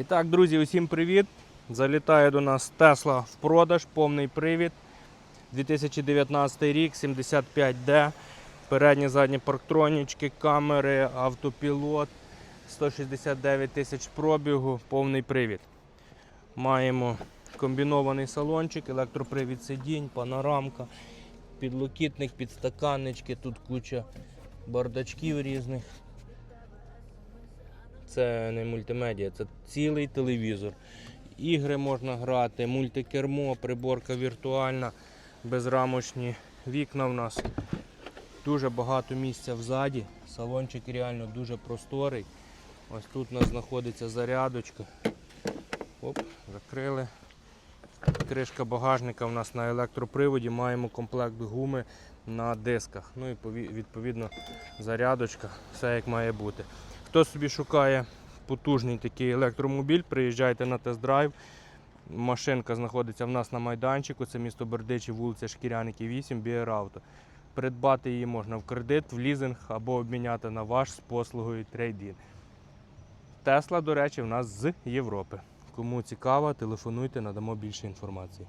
І так, друзі, усім привіт! Залітає до нас Tesla в продаж, повний привід. 2019 рік, 75D. Передні задні парктронічки, камери, автопілот, 169 тисяч пробігу, повний привід. Маємо комбінований салончик, електропривід сидінь, панорамка, підлокітник, підстаканнички, тут куча бардачків різних. Це не мультимедіа, це цілий телевізор. Ігри можна грати, мультикермо, приборка віртуальна, безрамочні вікна в нас. Дуже багато місця взаді. Салончик реально дуже просторий. Ось тут у нас знаходиться зарядочка. Оп, закрили. Кришка багажника у нас на електроприводі. Маємо комплект гуми на дисках. Ну і відповідно зарядочка, все як має бути. Хто собі шукає потужний такий електромобіль, приїжджайте на тест-драйв. Машинка знаходиться в нас на майданчику. Це місто Бердичі, вулиця Шкіряники 8, Бієравто. Придбати її можна в кредит, в лізинг або обміняти на ваш з послугою трейдін. Тесла, до речі, в нас з Європи. Кому цікаво, телефонуйте, надамо більше інформації.